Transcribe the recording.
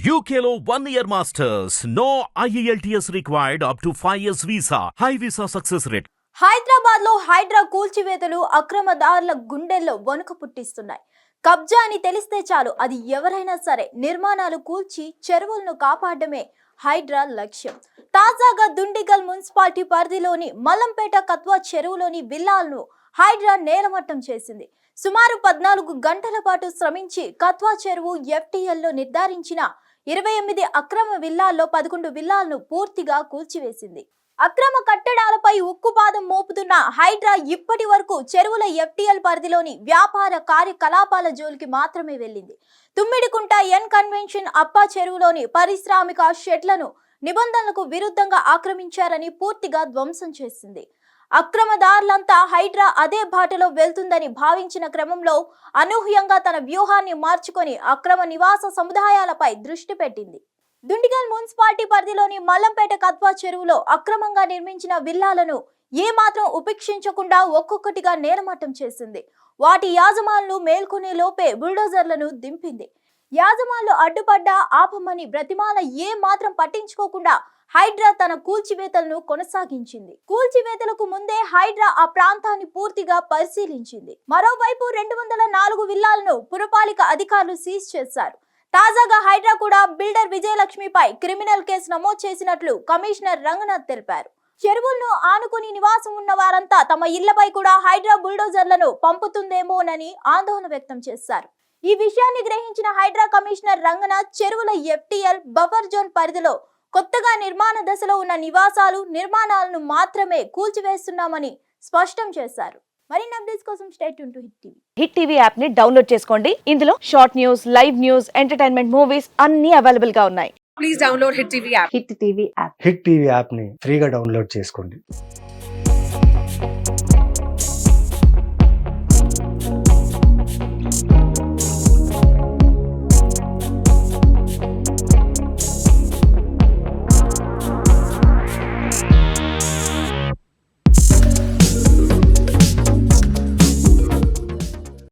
యూకేలో one year masters no E IELTS required up to 5 years visa. High visa success rate. హైదరాబాద్లో హైడ్రా కూల్చివేతలు అక్రమదారుల గుండెల్లో వణుకు పుట్టిస్తున్నాయి కబ్జా అని తెలిస్తే చాలు అది ఎవరైనా సరే నిర్మాణాలు కూల్చి చెరువులను కాపాడమే హైడ్రా లక్ష్యం తాజాగా దుండిగల్ మున్సిపాలిటీ పరిధిలోని మల్లంపేట కత్వా చెరువులోని బిల్లాలను హైడ్రా నేలమట్టం చేసింది సుమారు పద్నాలుగు గంటల పాటు శ్రమించి కత్వా చెరువు ఎఫ్టీఎల్లో నిర్ధారించిన ఇరవై ఎనిమిది అక్రమ విల్లాల్లో పదకొండు విల్లాలను పూర్తిగా కూల్చివేసింది. అక్రమ కట్టడాలపై ఉక్కుపాదం మోపుతున్న హైడ్రా ఇప్పటి వరకు చెరువుల ఎఫ్టీఎల్ పరిధిలోని వ్యాపార కార్యకలాపాల జోలికి మాత్రమే వెళ్ళింది. తుమ్మిడికుంట ఎన్ కన్వెన్షన్ అప్పా చెరువులోని పారిశ్రామిక షెడ్లను నిబంధనలకు విరుద్ధంగా ఆక్రమించారని పూర్తిగా ధ్వంసం చేసింది. అక్రమదారులంతా హైడ్రా అదే బాటలో వెళ్తుందని భావించిన క్రమంలో అనూహ్యంగా తన వ్యూహాన్ని మార్చుకొని అక్రమ నివాస సముదాయాలపై దృష్టి పెట్టింది. దుండిగల్ మున్సిపాలిటీ పరిధిలోని మల్లంపేట కత్వా చెరువులో అక్రమంగా నిర్మించిన విల్లాలను ఏ మాత్రం ఉపేక్షించకుండా ఒక్కొక్కటిగా నేలమట్టం చేసింది. వాటి యాజమానులు మేల్కొనే లోపే బుల్డోజర్లను దింపింది. యాజమాన్లు అడ్డుపడ్డా ఆపమని బ్రతిమాల ఏ మాత్రం పట్టించుకోకుండా హైడ్రా తన కూల్చివేతలను కొనసాగించింది. కూల్చివేతలకు ముందే హైడ్రా ఆ ప్రాంతాన్ని పూర్తిగా పరిశీలించింది. మరోవైపు రెండు వందల నాలుగు విల్లాలను పురపాలిక అధికారులు సీజ్ చేశారు. తాజాగా హైడ్రా కూడా బిల్డర్ విజయలక్ష్మిపై క్రిమినల్ కేసు నమోదు చేసినట్లు కమిషనర్ రంగనాథ్ తెలిపారు. చెరువులను ఆనుకుని నివాసం ఉన్న వారంతా తమ ఇళ్ళపై కూడా హైడ్రా బుల్డోజర్లను పంపుతుందేమోనని ఆందోళన వ్యక్తం చేశారు. ఈ విషయాన్ని గ్రహించిన హైడ్రా కమిషనర్ రంగనాథ్ చెరువుల ఎఫ్టీఎల్ బఫర్ జోన్ పరిధిలో కొత్తగా నిర్మాణ దశలో ఉన్న నివాసాలు నిర్మాణాలను మాత్రమే కూల్చివేస్తున్నామని స్పష్టం చేశారు. మరిన్ని అప్డేట్స్ కోసం state to hit TV. Hit TV యాప్ని డౌన్లోడ్ చేసుకోండి. ఇందులో short news live news entertainment movies అన్ని అవైలబుల్గా ఉన్నాయి. Please download Hit TV app. Hit TV app hit TV యాప్ని ఫ్రీగా డౌన్లోడ్ చేసుకోండి.